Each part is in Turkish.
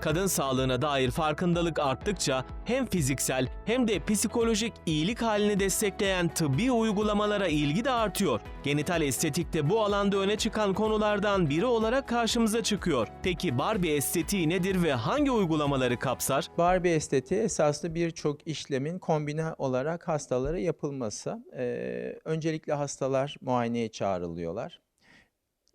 Kadın sağlığına dair farkındalık arttıkça hem fiziksel hem de psikolojik iyilik halini destekleyen tıbbi uygulamalara ilgi de artıyor. Genital estetik de bu alanda öne çıkan konulardan biri olarak karşımıza çıkıyor. Peki Barbie estetiği nedir ve hangi uygulamaları kapsar? Barbie estetiği esaslı birçok işlemin kombine olarak hastalara yapılması. Ee, öncelikle hastalar muayeneye çağrılıyorlar.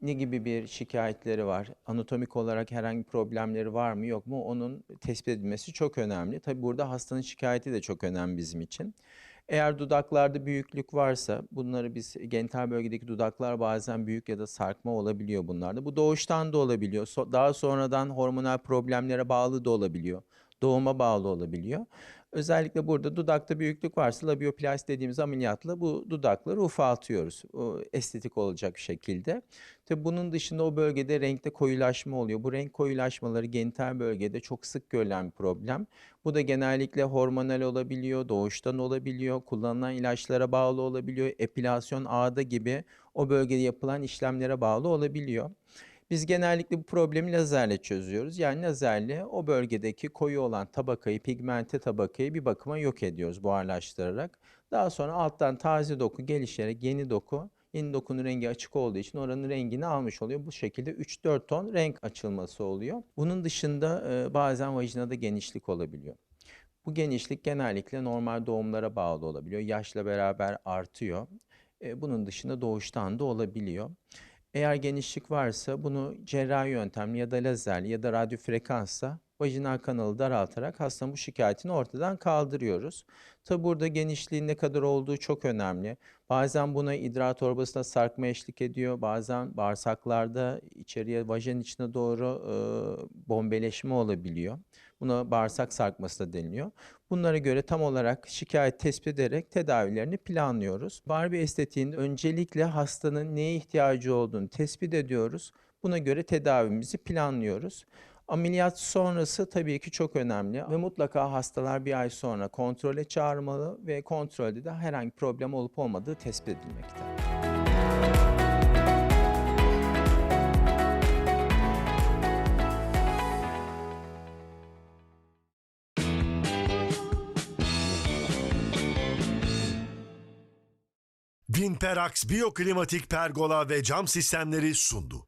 Ne gibi bir şikayetleri var? Anatomik olarak herhangi problemleri var mı yok mu? Onun tespit edilmesi çok önemli. Tabi burada hastanın şikayeti de çok önemli bizim için. Eğer dudaklarda büyüklük varsa bunları biz genital bölgedeki dudaklar bazen büyük ya da sarkma olabiliyor bunlarda. Bu doğuştan da olabiliyor. Daha sonradan hormonal problemlere bağlı da olabiliyor. Doğuma bağlı olabiliyor. Özellikle burada dudakta büyüklük varsa labioplasti dediğimiz ameliyatla bu dudakları ufaltıyoruz. O estetik olacak şekilde. Tabii bunun dışında o bölgede renkte koyulaşma oluyor. Bu renk koyulaşmaları genital bölgede çok sık görülen bir problem. Bu da genellikle hormonal olabiliyor, doğuştan olabiliyor, kullanılan ilaçlara bağlı olabiliyor, epilasyon, ağda gibi o bölgede yapılan işlemlere bağlı olabiliyor. Biz genellikle bu problemi lazerle çözüyoruz. Yani lazerle o bölgedeki koyu olan tabakayı, pigmente tabakayı bir bakıma yok ediyoruz buharlaştırarak. Daha sonra alttan taze doku gelişerek yeni doku, yeni dokunun rengi açık olduğu için oranın rengini almış oluyor. Bu şekilde 3-4 ton renk açılması oluyor. Bunun dışında e, bazen vajinada genişlik olabiliyor. Bu genişlik genellikle normal doğumlara bağlı olabiliyor. Yaşla beraber artıyor. E, Bunun dışında doğuştan da olabiliyor. Eğer genişlik varsa bunu cerrahi yöntemle ya da lazerle ya da radyo frekansla vajinal kanalı daraltarak hastanın bu şikayetini ortadan kaldırıyoruz. Tabi burada genişliğin ne kadar olduğu çok önemli. Bazen buna idrar torbasına sarkma eşlik ediyor. Bazen bağırsaklarda içeriye vajin içine doğru e, bombeleşme olabiliyor. Buna bağırsak sarkması da deniliyor. Bunlara göre tam olarak şikayet tespit ederek tedavilerini planlıyoruz. Barbie estetiğinde öncelikle hastanın neye ihtiyacı olduğunu tespit ediyoruz. Buna göre tedavimizi planlıyoruz. Ameliyat sonrası tabii ki çok önemli ve mutlaka hastalar bir ay sonra kontrole çağrılmalı ve kontrolde de herhangi problem olup olmadığı tespit edilmekte. Vinperax Biyoklimatik Pergola ve Cam Sistemleri sundu.